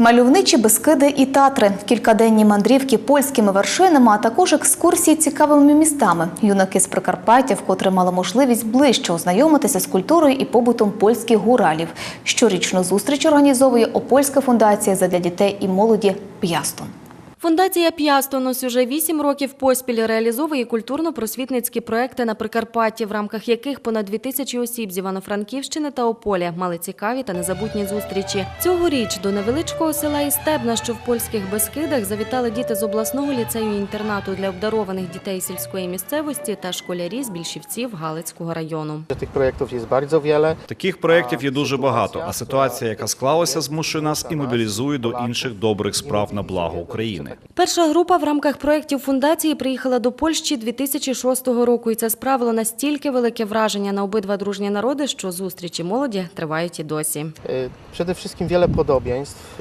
Мальовничі Бескиди і Татри, кількаденні мандрівки польськими вершинами, а також екскурсії цікавими містами. Юнаки з Прикарпаття вкотре мали можливість ближче ознайомитися з культурою і побутом польських гуралів. Щорічну зустріч організовує Опольська фундація задля дітей і молоді П'ястон. Фундація П'ястонус уже вісім років поспіль реалізовує культурно-просвітницькі проекти на Прикарпатті, в рамках яких понад дві тисячі осіб з Івано-Франківщини та Ополя мали цікаві та незабутні зустрічі. Цьогоріч до невеличкого села Істебна, що в польських Бескидах, завітали діти з обласного ліцею інтернату для обдарованих дітей сільської місцевості та школярі з більшівців Галицького району. Tych projektów jest bardzo wiele. Таких проєктів є дуже багато, а ситуація, яка склалася, змушує нас і мобілізує до інших добрих справ на благо України. Перша група в рамках проєктів фундації приїхала до Польщі 2006 року, і це справило настільки велике враження на обидва дружні народи, що зустрічі молоді тривають і досі.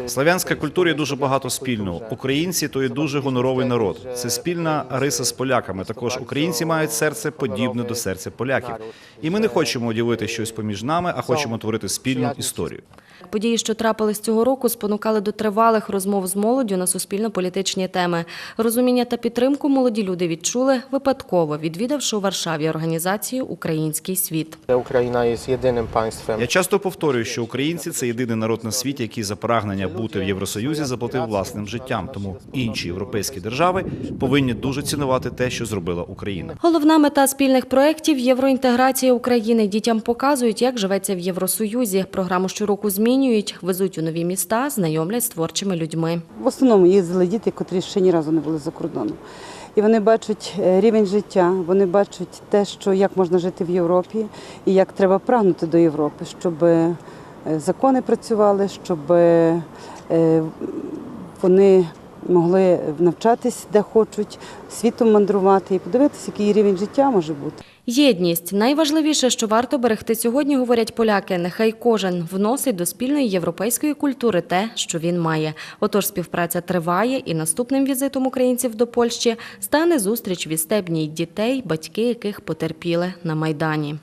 В славянській культурі дуже багато спільного. Українці то є дуже гоноровий народ. Це спільна риса з поляками. Також українці мають серце подібне до серця поляків. І ми не хочемо ділити щось поміж нами, а хочемо творити спільну історію. Події, що трапились цього року, спонукали до тривалих розмов з молоддю на суспільно-політичні теми. Розуміння та підтримку молоді люди відчули випадково, відвідавши у Варшаві організацію Український світ. Ukraina jest jedynym państwem. Я часто повторюю, що українці це єдиний народ на світі, який за прагнення бути в Євросоюзі заплатив власним життям. Тому інші європейські держави повинні дуже цінувати те, що зробила Україна. Головна мета спільних проєктів євроінтеграція України. Дітям показують, як живеться в Євросоюзі. Програму щороку змінюють, везуть у нові міста, знайомлять з творчими людьми. В основному їздили діти, котрі ще ні разу не були за кордоном. І вони бачать е, рівень життя, вони бачать те, що як можна жити в Європі і як треба прагнути до Європи, щоб е, закони працювали, щоб е, вони могли навчатись де хочуть, світом мандрувати і подивитися, який рівень життя може бути. Єдність найважливіше, що варто берегти сьогодні, говорять поляки. Нехай кожен вносить до спільної європейської культури те, що він має. Отож, співпраця триває, і наступним візитом українців до Польщі стане зустріч в істебній дітей, батьки яких потерпіли на майдані.